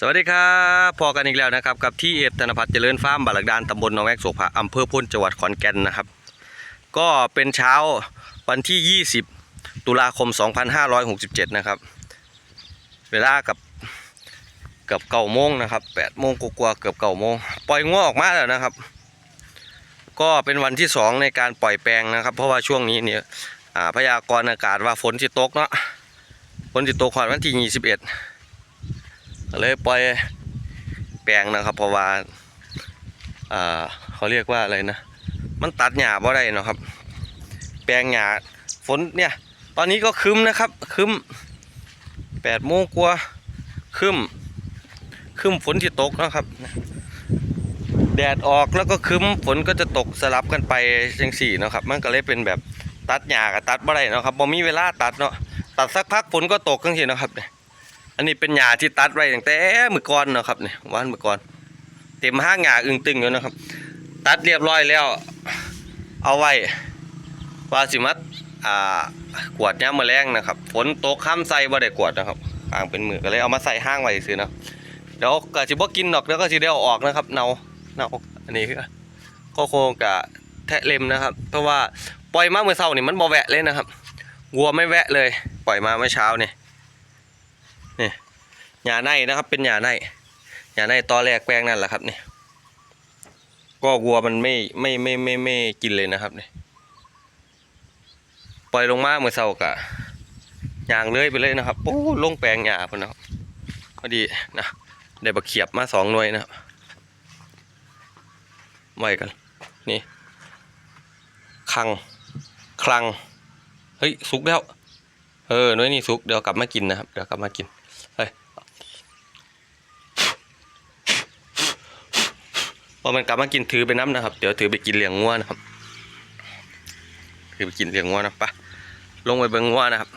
สวัสดีครับพอกันอีกแล้วนะครับกับที่เอฟธนพัฒน์เจริญฟาร์มบาลักดานตำบลหนองแวกโสภาอำเภอพ้นจังหวัดขอนแก่นนะครับ ก็เป็นเช้าวันที่ 20 ตุลาคม 2567 นะครับ เวลากับเกือบเก้าโมงนะครับ8โมงกว่าเกือบเก้าโมงปล่อยง้อออกมาแล้วนะครับ ก็เป็นวันที่ 2 ในการปล่อยแปลงนะครับ เพราะว่าช่วงนี้เนี่ยอ่าพยากรณ์อากาศว่าฝนจะตกเนาะฝนจะตกก่อนวันที่ 21 เลยปล่อยแปลงนะครับ เพราะว่าอ่าเขาเรียกว่าอะไรนะ มันตัดหญ้าบ่ได้เนาะครับ แปลงหญ้าฝนเนี่ย ตอนนี้ก็คึ้มนะครับคึ้มแปดโมงกว่าคึ้มคึ้มฝนที่ตกนะครับแดดออกแล้วก็คึ้มฝนก็จะตกสลับกันไปจังสี่นะครับ มันก็เลยเป็นแบบตัดหญ้ากับตัดบ่ได้เนาะครับบ่มีเวลาตัดเนาะตัดสักพักฝนก็ตกจังสี่นะครับเนี่ย อันนี้เป็นหญ้าที่ตัดไว้ตั้งแต่มือก่อนเนาะครับเนี่ยวันมือก่อน เต็มห้างหญ้าอึงตึงอยู่นะครับ ตัดเรียบร้อยแล้ว เอาไว้ว่าสิมัดอ่ากวาดย้ำมาแรงนะครับฝนตกข้ามใส่บ่ได้กวดนะครับกลางเป็นมือก็เลยเอามาใส่ห้างไว้ซื้อนะเดี๋ยวก็สิบ่กินดอกแล้วก็สิได้เอาออกนะครับเนาเนาอันนี้ก็โคงกับแทะเล็มนะครับ เพราะว่าปล่อยมาเมื่อเช้านี่มันบ่แวะเลยนะครับวัวไม่แวะเลย ปล่อยมาเมื่อเช้านี่ หญ้าในนะครับ เป็นหญ้าในหญ้าในตอแรกแปลงนั่นแหละครับเนี่ยก็วัวมันไม่ไม่ไม่ไม่ไม่กินเลยนะครับเนี่ยปล่อยลงมาเมื่อเช้ากะยางเลื้อยไปเลยนะครับโอ้ลงแปลงหญ้าพุ่นนะครับพอดีนะได้บักเขียบมาสองหน่วยนะครับไว้กันนี่คลังคลังเฮ้ยสุกแล้ว เออน้อยนี่สุกเดี๋ยวกลับมากินนะครับ เดี๋ยวกลับมากิน เฮ้ยพ อมันกลับมากินถือไปน้ำนะครับ เดี๋ยวถือไปกินเลี้ยงงัวนะครับ ถือไปกินเลี้ยงงัวนะปะลงไปเบิ่งงัวนะครับ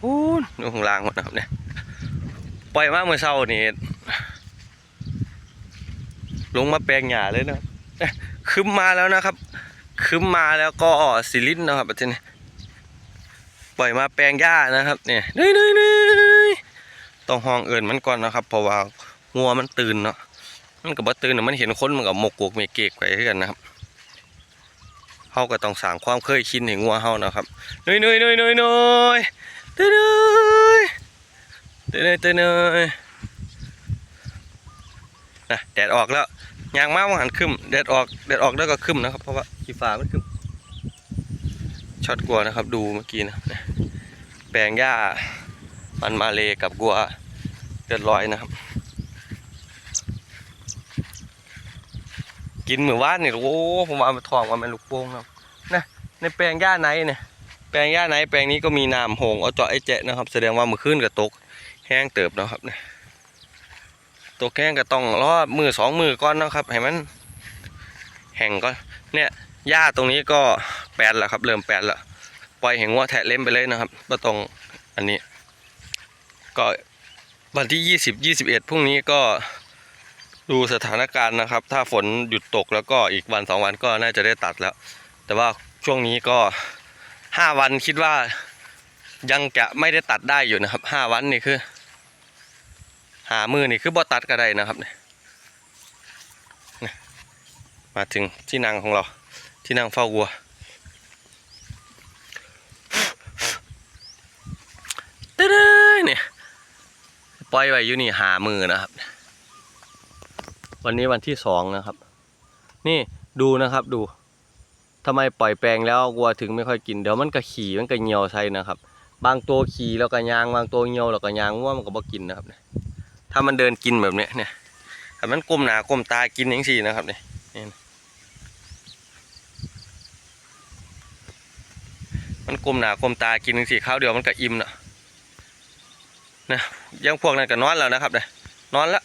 โอ้นู่ข้างล่างหมดนะครับเนี่ยปล่อยมาเมื่อเช้านี่ลงมาแปลงหญ้าเลยนะครับเอ๊ะคืมมาแล้วนะครับ คืมมาแล้วก็สิลินนะครับประเทศนี้ปล่อยมาแปลงหญ้านะครับ เนี่ยเนยเนยเนยต้องห้องเอินมันก่อนนะครับ เพราะว่างัวมันตื่นเนาะ มันกับบัตือนมันเห็นคนมันกับหมกกวกเมเกกไปขึ้นนะครับเฮาก็ต้องสร้างความเคยชินให้งัวเฮานะครับนุยนุยนุยนุยนุยเตือนเลยเตือนเยเตือนเยนะแดดออกแล้วยางมาว่าหันขึ้นแดดออกแดดออกแล้วก็ขึ้นนะครับ เพราะว่าขีฟ้ามันขึ้นช็อตกัวนะครับ ดูเมื่อกี้นะแปลงหญ้ามันมาเลกับกัวเดือดร้อยนะครับ กินเหมือนว่านเนี่ยโอ้ผมเอามาทองว่ามันลูกโป่งนะครับนะในแปลงหญ้าไหนเนี่ยแปลงหญ้าไหนแปลงนี้ก็มีน้ำหงเอาเจาะไอ้แจะนะครับ แสดงว่ามือขึ้นกับตกแห้งเติบนะครับเนี่ยตกแห้งก็ต้องรอมือสองมือก่อนนะครับให้มันแห้งก่อนเนี่ยหญ้าตรงนี้ก็แปลนแล้วครับ เริ่มแปลนแล้วปล่อยเห็นงัวแทะเล่มไปเลยนะครับก็ตรงอันนี้ ก็วันที่ยี่สิบยี่สิบเอ็ดพรุ่งนี้ก็ ดูสถานการณ์นะครับ ถ้าฝนหยุดตกแล้วก็อีกวันสองวันก็น่าจะได้ตัดแล้ว แต่ว่าช่วงนี้ก็ห้าวันคิดว่ายังจะไม่ได้ตัดได้อยู่นะครับห้าวันนี่คือ หามือนี่คือบ่ตัดก็ได้นะครับเนี่ยมาถึงที่นั่งของเรา ที่นั่งเฝ้าวัวเด้อๆเนี่ยปล่อยไว้อยู่นี่หามือนะครับ วันนี้วันที่สองนะครับ นี่ดูนะครับดูทำไมปล่อยแปลงแล้ววัวถึงไม่ค่อยกินเดี๋ยวมันก็ขี่มันก็เหี่ยวใส่นะครับ บางตัวขี่แล้วก็ยางบางตัวเหี่ยวแล้วก็ยางง่วมันก็บ่กินนะครับเนี่ยถ้ามันเดินกินแบบเนี้ยเนี่ยถ้ามันก้มหนาก้มตากินอย่างสี่นะครับเนี่ยมันกลมหนากลมตากินสีข้าวเดียวมันก็อิ่มนะนะยังพวกนั้นก็นอนแล้วนะครับเนี่ยนอนละ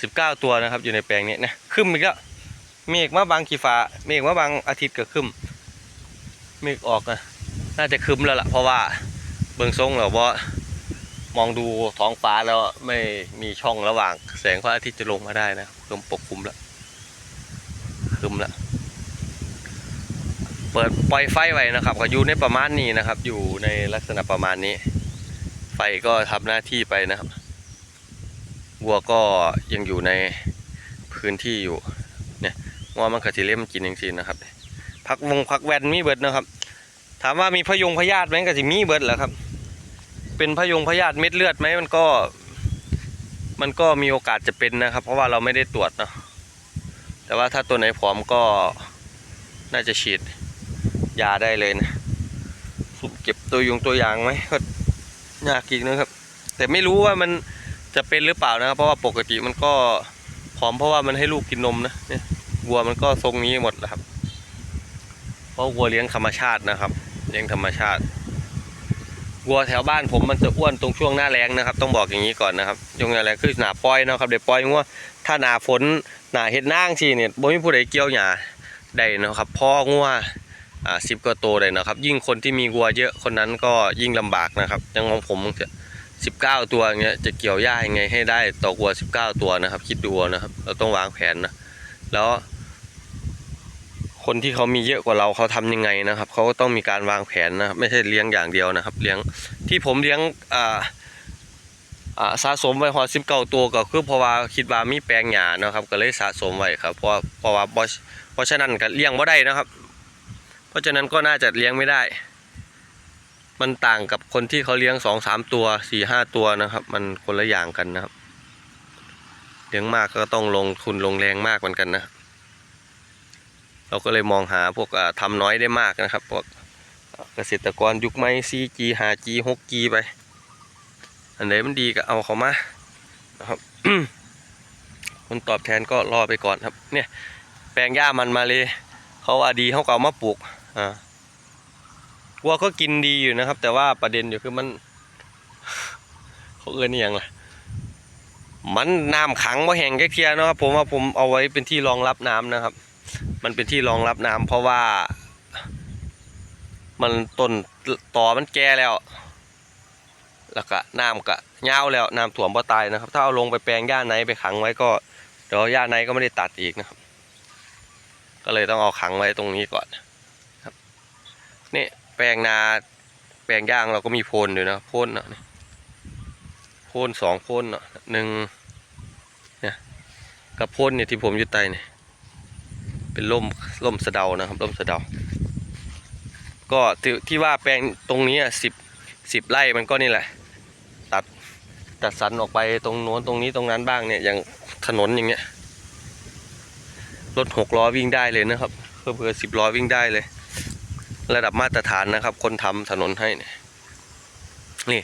สิบเก้าตัวนะครับ อยู่ในแปลงนี้นะขึ้นอีกแล้วเมฆมาบางขีฟ้าเมฆมาบางอาทิตย์ก็ขึ้นเมฆออกนะน่าจะขึ้นแล้วล่ะเพราะว่าเบื้องทรงเราว่ามองดูท้องฟ้าแล้วไม่มีช่องระหว่าง แสงพระอาทิตย์จะลงมาได้นะลมปกคลุมแล้วครึมละเปิดปล่อยไฟไว้นะครับ ก็อยู่ในประมาณนี้นะครับ อยู่ในลักษณะประมาณนี้ ไฟก็ทำหน้าที่ไปนะครับ วัวก็ยังอยู่ในพื้นที่อยู่เนี่ยวัวมันก็สิเล่มกินจริงๆนะครับพักวงพักแวนมีเบิดนะครับ ถามว่ามีพยงพยาธิไหมก็สิมีเบิดแหละครับ เป็นพยงพยาธิเม็ดเลือดไหมมันก็ มันก็มีโอกาสจะเป็นนะครับ เพราะว่าเราไม่ได้ตรวจเนาะแต่ว่าถ้าตัวไหนผอมก็น่าจะฉีดยาได้เลยนะเก็บตัวยุงตัวอย่างไหมก็ยากอีกนะครับ แต่ไม่รู้ว่ามัน จะเป็นหรือเปล่านะครับ เพราะว่าปกติมันก็ผอมเพราะว่ามันให้ลูกกินนมนะเนี่ยวัวมันก็ทรงนี้หมดแหละครับ เพราะวัวเลี้ยงธรรมชาตินะครับ เลี้ยงธรรมชาติวัวแถวบ้านผมมันจะอ้วนตรงช่วงหน้าแรงนะครับ ต้องบอกอย่างนี้ก่อนนะครับช่วงหน้าแรงคือหนาปล่อยเนาะครับเดี๋ยวปล่อยงัวถ้าหนาฝนหนาเห็ดนางทีเนี่ยบ่มีผู้ใดเกี่ยวหญ้าได้เนาะครับพ่องัวอ่าสิบกว่าตัวเลยนะครับ ยิ่งคนที่มีวัวเยอะคนนั้นก็ยิ่งลำบากนะครับอย่างของผม จะสิบเก้าตัวอย่างเงี้ยจะเกี่ยวหญ้ายังไงให้ได้ต่อวัวสิบเก้าตัวนะครับ คิดดูนะครับ เราต้องวางแผนนะแล้ว คนที่เขามีเยอะกว่าเราเขาทำยังไงนะครับเขาก็ต้องมีการวางแผนนะครับไม่ใช่เลี้ยงอย่างเดียวนะครับ เลี้ยงที่ผมเลี้ยงอ่าอ่าสะสมไว้หอสิบเก้าตัวก็คือเพราะว่าคิดว่ามีแปลงหญ้านะครับ ก็เลยสะสมไว้ครับ เพราะเพราะว่าเพราะเพราะฉะนั้นก็เลี้ยงบ่ได้นะครับ เพราะฉะนั้นก็น่าจะเลี้ยงไม่ได้ มันต่างกับคนที่เขาเลี้ยงสองสามตัวสี่ห้าตัวนะครับ มันคนละอย่างกันนะครับ เลี้ยงมากก็ต้องลงทุนลงแรงมากเหมือนกันนะ เราก็เลยมองหาพวกอ่าทำน้อยได้มากนะครับพวกเกษตรกรยุคใหม่ 4G 5G 6G ไป อันไหนมันดีก็เอาเขามานะครับคนตอบแทนก็รอไปก่อนครับ เนี่ย แปลงหญ้ามันมาเลย เขาว่าดีเขาเก็เอามาปลูกอ่า วัวก็กินดีอยู่นะครับ แต่ว่าประเด็นอยู่คือมัน เขาเอื้อนอย่างล่ะ มันน้ำขังว่าแห้งแค่เทียนะครับ ผมว่าผมเอาไว้เป็นที่รองรับน้ำนะครับ มันเป็นที่รองรับน้ำเพราะว่า มันต้นต่อมันแก่แล้ว แล้วก็น้ำก็เงาวแล้วน้ำถ่วมบ่ตายนะครับ ถ้าเอาลงไปแปลงหญ้าไนไปขังไว้ก็เดี๋ยวหญ้าไนก็ไม่ได้ตัดอีกนะครับ ก็เลยต้องเอาขังไว้ตรงนี้ก่อนครับนี่ ปลงนา แปลงย่างเราก็มีโพนอยู่นะโพนเนาะโพนสองโพนเนาะหนึ่งเนี่ยกับโพนเนี่ยที่ผมยึดไตเนี่ยเป็นร่มร่มสะเดานะครับร่มสะเดา ก็ที่ที่ว่าแปลงตรงนี้สิบสิบไร่มันก็นี่แหละ ตัดตัดสันออกไปตรงโน้นตรงนี้ตรงนั้นบ้างเนี่ยอย่างถนนอย่างเงี้ยรถหกล้อวิ่งได้เลยนะครับเพื่อเพื่อสิบล้อวิ่งได้เลย ระดับมาตรฐานนะครับ คนทำถนนให้เนี่ยนี่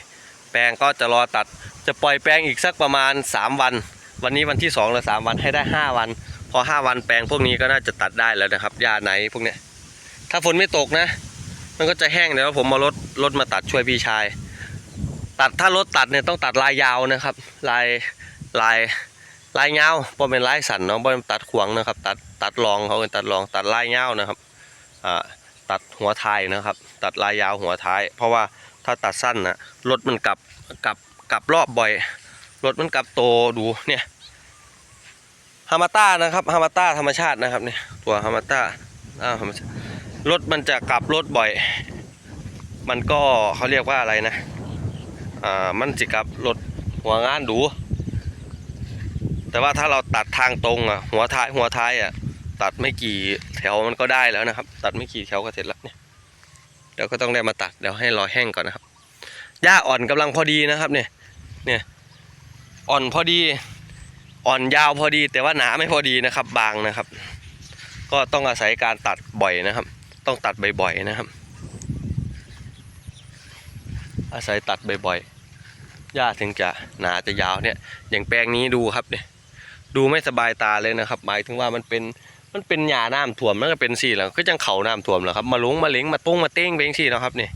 แปลงก็จะรอตัดจะปล่อยแปลงอีกสักประมาณสามวัน วันนี้วันที่สองหรือสามวันให้ได้ห้าวัน พอห้าวันแปลงพวกนี้ก็น่าจะตัดได้แล้วนะครับหญ้าไหนพวกเนี้ยถ้าฝนไม่ตกนะ มันก็จะแห้งเดี๋ยวผมมารถรถมาตัดช่วยพี่ชาย ตัดถ้ารถตัดเนี่ยต้องตัดลายยาวนะครับ ลายลายลายเงาเพราะเป็นลายสันเนาะเพราะตัดขวางนะครับ ตัดตัดรองเขาเป็นตัดรองตัดลายเงานะครับอ่า ตัดหัวท้ายนะครับ ตัดลายยาวหัวท้าย เพราะว่าถ้าตัดสั้นนะรถมันกลับกลับกลับรอบบ่อยรถมันกลับโตดูเนี่ยฮามาต้านะครับฮามาต้าธรรมชาตินะครับเนี่ยตัวฮามาต้าอ่าธรรมชาติรถมันจะกลับรถบ่อย มันก็เขาเรียกว่าอะไรนะอ่ามันจะกลับรถหัวงานดู แต่ว่าถ้าเราตัดทางตรงอะหัวท้ายหัวท้ายอะ ตัดไม่กี่แถวมันก็ได้แล้วนะครับ ตัดไม่กี่แถวก็เสร็จแล้วเนี่ยเดี๋ยวก็ต้องได้มาตัดเดี๋ยวให้รอแห้งก่อนนะครับหญ้าอ่อนกำลังพอดีนะครับ เนี่ย เนี่ย อ่อนพอดี อ่อนยาวพอดี แต่ว่าหนาไม่พอดีนะครับ บางนะครับ ก็ต้องอาศัยการตัดบ่อยนะครับ ต้องตัดบ่อยๆนะครับ อาศัยตัดบ่อยๆหญ้าถึงจะหนาจะยาวเนี่ย อย่างแปลงนี้ดูครับเนี่ยดูไม่สบายตาเลยนะครับ หมายถึงว่ามันเป็น มันเป็นหญ้าน้ำท่วมแล้วก็เป็นสี่แล้วก็จังเขาน้ำท่วมแล้วครับ มาลงมาเล้งมาตุ้งมาเต้งไปจังสี่นะครับนี่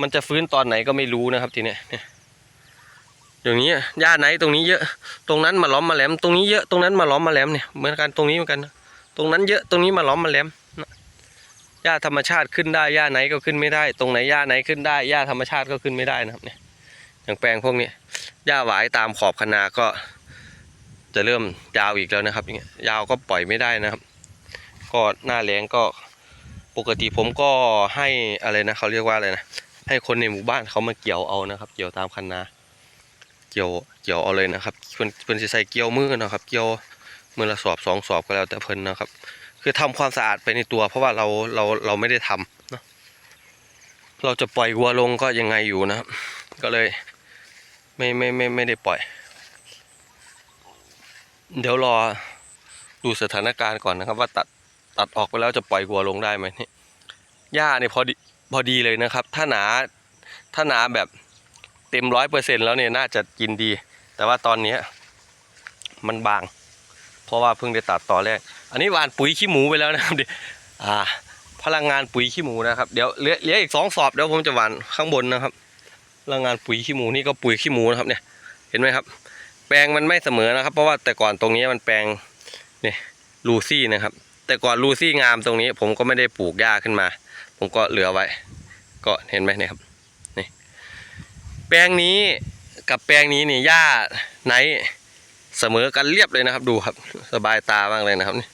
มันจะฟื้นตอนไหนก็ไม่รู้นะครับทีเนี้ยเนี่ยอย่างนี้อะหญ้าไหนตรงนี้เยอะ ตรงนั้นมาล้อมมาแหลม ตรงนี้เยอะตรงนั้นมาล้อมมาแหลมเนี่ยเหมือนกันตรงนี้เหมือนกัน ตรงนั้นเยอะตรงนี้มาล้อมมาแหลมหญ้าธรรมชาติขึ้นได้หญ้าไหนก็ขึ้นไม่ได้ ตรงไหนหญ้าไหนขึ้นได้หญ้าธรรมชาติก็ขึ้นไม่ได้นะครับเนี่ยอย่างแปลงพวกนี้หญ้าหวายตามขอบคนาก็ จะเริ่มยาวอีกแล้วนะครับอย่างเงี้ยยาวก็ปล่อยไม่ได้นะครับ ก็หน้าแรงก็ปกติผมก็ให้อะไรนะเขาเรียกว่าอะไรนะให้คนในหมู่บ้านเขามาเกี่ยวเอานะครับ เกี่ยวตามคันนาเกี่ยวเกี่ยวเอาเลยนะครับเพิ่นเพิ่นสิใส่เกี่ยวมือนะครับ เกี่ยวมือละสอบสองสอบก็แล้วแต่เพิ่นนะครับ คือทำความสะอาดไปในตัว เพราะว่าเราเราเราไม่ได้ทำเนาะเราจะปล่อยวัวลงก็ยังไงอยู่นะครับ ก็เลยไม่ไม่ไม่ไม่ได้ปล่อย เดี๋ยวรอดูสถานการณ์ก่อนนะครับ ว่าตัดตัดออกไปแล้วจะปล่อยวัวลงได้ไหมนี่หญ้าเนี่ยพอดีพอดีเลยนะครับ ถ้าหนาถ้าหนาแบบเต็มร้อยเปอร์เซ็นแล้วเนี่ยน่าจะกินดี แต่ว่าตอนเนี้มันบาง เพราะว่าเพิ่งได้ตัดต่อแรก อันนี้หวานปุ๋ยขี้หมูไปแล้วนะครับเดี๋ยวอ่า พลังงานปุ๋ยขี้หมูนะครับเดี๋ยวเหลือเหลืออีกสองสอบเดี๋ยวผมจะหวานข้างบนนะครับ พลังงานปุ๋ยขี้หมูนี่ก็ปุ๋ยขี้หมูนะครับเนี่ยเห็นไหมครับ แปลงมันไม่เสมอนะครับ เพราะว่าแต่ก่อนตรงนี้มันแปลงนี่ลูซี่นะครับ แต่ก่อนลูซี่งามตรงนี้ ผมก็ไม่ได้ปลูกหญ้าขึ้นมา ผมก็เหลือไว้ ก็เห็นไหมเนี่ยครับนี่แปลงนี้กับแปลงนี้นี่หญ้าไหนเสมอกันเรียบเลยนะครับ ดูครับ สบายตามากเลยนะครับนี่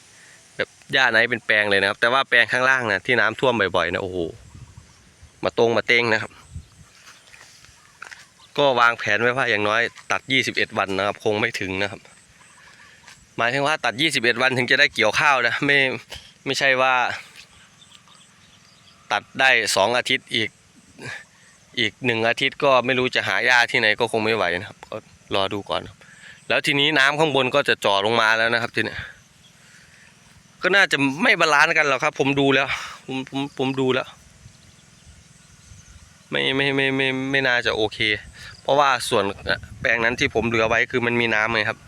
แบบหญ้าไหนเป็นแปลงเลยนะครับ แต่ว่าแปลงข้างล่างนะที่น้ำท่วมบ่อยๆนะโอ้โหมาตรงมาเต้งนะครับ ก็วางแผนไว้ว่าอย่างน้อยตัด 21 วันนะครับ คงไม่ถึงนะครับ หมายถึงว่าตัด 21 วันถึงจะได้เกี่ยวข้าวนะไม่ไม่ใช่ว่า ตัดได้สองอาทิตย์อีกอีกหนึ่งอาทิตย์ก็ไม่รู้จะหาหญ้าที่ไหนก็คงไม่ไหวนะครับก็รอดูก่อน แล้วทีนี้น้ำข้างบนก็จะจ่อลงมาแล้วนะครับทีนี้ก็น่าจะไม่บาลานซ์กันหรอกครับ ผมดูแล้ว ผมผมผมดูแล้ว ไม่ไม่ไม่ไม่ไม่ไม่น่าจะโอเค เพราะว่าส่วนแปลงนั้นที่ผมเหลือไว้คือมันมีน้ำไงครับ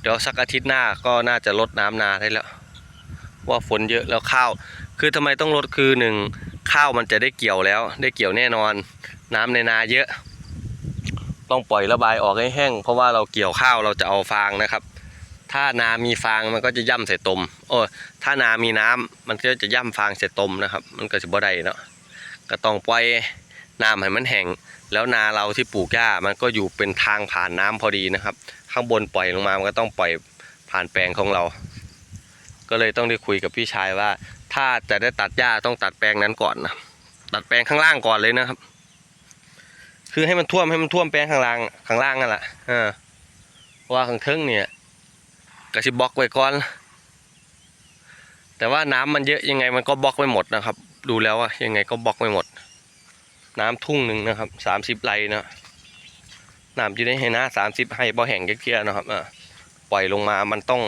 เดี๋ยวสักอาทิตย์หน้าก็น่าจะลดน้ำนาได้แล้ว ว่าฝนเยอะแล้วข้าว คือทำไมต้องลดคือหนึ่งข้าวมันจะได้เกี่ยวแล้ว ได้เกี่ยวแน่นอน น้ำในนาเยอะ ต้องปล่อยระบายออกให้แห้ง เพราะว่าเราเกี่ยวข้าวเราจะเอาฟางนะครับ ถ้านามีฟางมันก็จะย่ำใส่ตมโอ้ถ้านามีน้ำมันก็จะย่ำฟางใส่ตมนะครับ มันก็จะบ่ได้เนาะ ก็ต้องปล่อยน้ำให้มันแห้งแล้วนาเราที่ปลูกหญ้ามันก็อยู่เป็นทางผ่านน้ำพอดีนะครับ ข้างบนปล่อยลงมามันก็ต้องปล่อยผ่านแปลงของเรา ก็เลยต้องได้คุยกับพี่ชายว่า ถ้าจะได้ตัดหญ้าต้องตัดแปลงนั้นก่อนนะตัดแปลงข้างล่างก่อนเลยนะครับ คือให้มันท่วมให้มันท่วมแปลงข้างล่างข้างล่างนั่นแหละอ่าเพราะว่าข้างเทิงเนี่ยกระชิบล็อกไว้ก่อน แต่ว่าน้ำมันเยอะยังไงมันก็บล็อกไม่หมดนะครับ ดูแล้วว่ายังไงก็บล็อกไม่หมด น้ำทุ่งหนึ่งนะครับสามสิบไร่นะน้ำอยู่ในให้นาสามสิบให้บ่แห่งเกลี้ยนะครับอ่าปล่อยลงมามันต้อง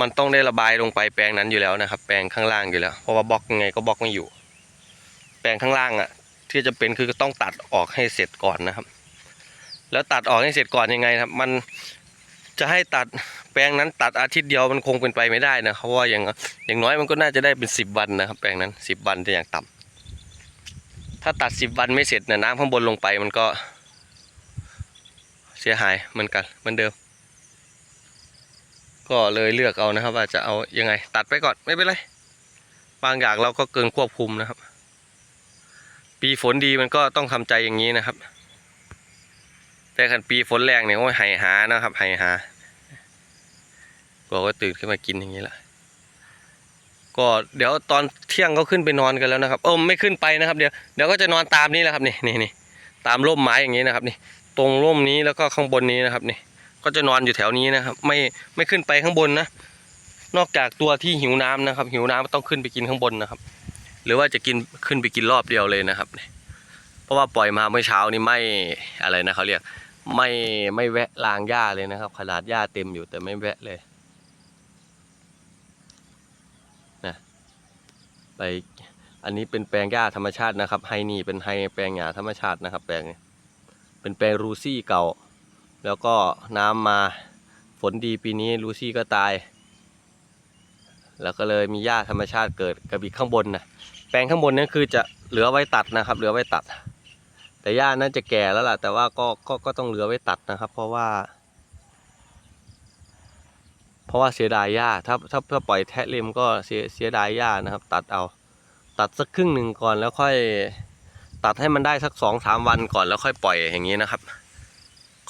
มันต้องได้ระบายลงไปแปลงนั้นอยู่แล้วนะครับ แปลงข้างล่างอยู่แล้วเพราะว่าบล็อกยังไงก็บล็อกไม่อยู่ แปลงข้างล่างอะ ที่จะเป็นคือต้องตัดออกให้เสร็จก่อนนะครับ แล้วตัดออกให้เสร็จก่อนยังไงครับ มัน จะให้ตัดแปลงนั้นตัดอาทิตย์เดียวมันคงเป็นไปไม่ได้นะเพราะว่าอย่างอย่างน้อยมันก็น่าจะได้เป็นสิบวันนะครับ แปลงนั้นสิบวันจะอย่างต่ำถ้าตัดสิบวันไม่เสร็จเนี่ยน้ำข้างบนลงไปมันก็ เสียหายเหมือนกันเหมือนเดิม ก็เลยเลือกเอานะครับ ว่าจะเอายังไง ตัดไปก่อนไม่เป็นไรบางอย่างเราก็เกินควบคุมนะครับ ปีฝนดีมันก็ต้องทำใจอย่างนี้นะครับ แต่คันปีฝนแรงเนี่ยโอ้ยไหหานะครับไหหาก็ก็ตื่นขึ้นมากินอย่างนี้แหละก็เดี๋ยวตอนเที่ยงก็ขึ้นไปนอนกันแล้วนะครับ เออไม่ขึ้นไปนะครับ เดี๋ยวเดี๋ยวก็จะนอนตามนี้แหละครับนี่นี่นี่ตามร่มไม้อย่างนี้นะครับ นี่ ตรงร่มนี้แล้วก็ข้างบนนี้นะครับนี่ก็จะนอนอยู่แถวนี้นะครับ ไม่ไม่ขึ้นไปข้างบนนะนอกจากตัวที่หิวน้ำนะครับ หิวน้ำต้องขึ้นไปกินข้างบนนะครับ หรือว่าจะกินขึ้นไปกินรอบเดียวเลยนะครับเพ ราะว่าปล่อยมาเมื่อเช้านี้ไม่อะไรนะเขาเรียกไม่ไม่แวะลางหญ้าเลยนะครับ ขนาดหญ้าเต็มอยู่แต่ไม่แวะเลยนะไปอันนี้เป็นแปลงหญ้าธรรมชาตินะครับไฮนี่เป็นไฮแปลงหญ้าธรรมชาตินะครับ แปลงนี้เป็นแปลงรูซี่เก่า แล้วก็น้ำมาฝนดีปีนี้ลูซี่ก็ตาย แล้วก็เลยมีหญ้าธรรมชาติเกิดกระบิกข้างบนนะแปลงข้างบนนั้นคือจะเหลือไว้ตัดนะครับ เหลือไว้ตัด แต่หญ้านั้นจะแก่แล้วล่ะ แต่ว่าก็ก็ก็ต้องเหลือไว้ตัดนะครับ เพราะว่า เพราะว่าเสียดายหญ้าถ้าถ้าถ้าปล่อยแทะเล็มก็เสียเสียดายหญ้านะครับ ตัดเอา ตัดสักครึ่งหนึ่งก่อนแล้วค่อยตัดให้มันได้สักสองสามวันก่อนแล้วค่อยปล่อยอย่างนี้นะครับ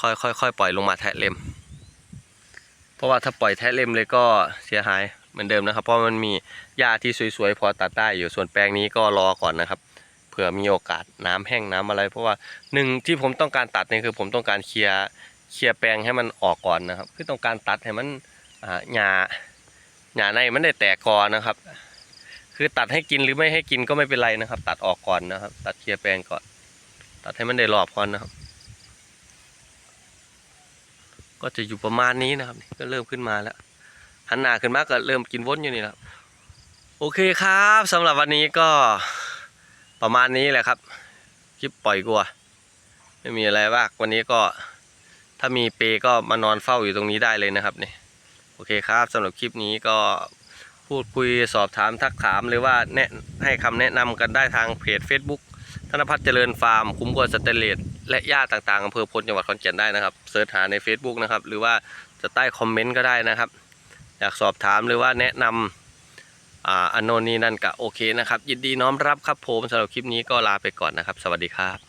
ค่อยค่อยค่อยปล่อยลงมาแทะเล็มเพราะว่าถ้าปล่อยแทะเล็มเลยก็เสียหายเหมือนเดิมนะครับ เพราะมันมีหญ้าที่สวยๆพอตัดได้อยู่ส่วนแปลงนี้ก็รอก่อนนะครับ เผื่อมีโอกาสน้ำแห้งน้ำอะไร เพราะว่าหนึ่งที่ผมต้องการตัดเนี่ยคือผมต้องการเคลียร์เคลียร์แปลงให้มันออกก่อนนะครับ คือต้องการตัดให้มันหญ้าหญ้าในมันได้แตกก่อนนะครับ คือตัดให้กินหรือไม่ให้กินก็ไม่เป็นไรนะครับ ตัดออกก่อนนะครับ ตัดเคลียร์แปลงก่อน ตัดให้มันได้รอบก่อนนะครับ ก็จะอยู่ประมาณนี้นะครับ ก็เริ่มขึ้นมาแล้วหันหน้าขึ้นมาก็เริ่มกินวนอยู่นี่แหละครับโอเคครับสำหรับวันนี้ก็ ประมาณนี้แหละครับ คลิปปล่อยกลัว ไม่มีอะไรมากวันนี้ก็ถ้ามีเปก็มานอนเฝ้าอยู่ตรงนี้ได้เลยนะครับนี่โอเคครับสำหรับคลิปนี้ก็พูดคุยสอบถามทักถามหรือว่าแนะให้คำแนะนำกันได้ทางเพจ Facebook ธนพัฒน์เจริญฟาร์ม คุ้มกวนสเตเลสและหญ้าต่างๆอำเภอพลจังหวัดขอนแก่นได้นะครับเสิร์ชหาใน Facebook นะครับ หรือว่าจะใต้คอมเมนต์ก็ได้นะครับ อยากสอบถามหรือว่าแนะนำ อ่าอันโนนนี่นั่นก็โอเคนะครับ ยินดีน้อมรับครับผมสำหรับคลิปนี้ก็ลาไปก่อนนะครับ สวัสดีครับ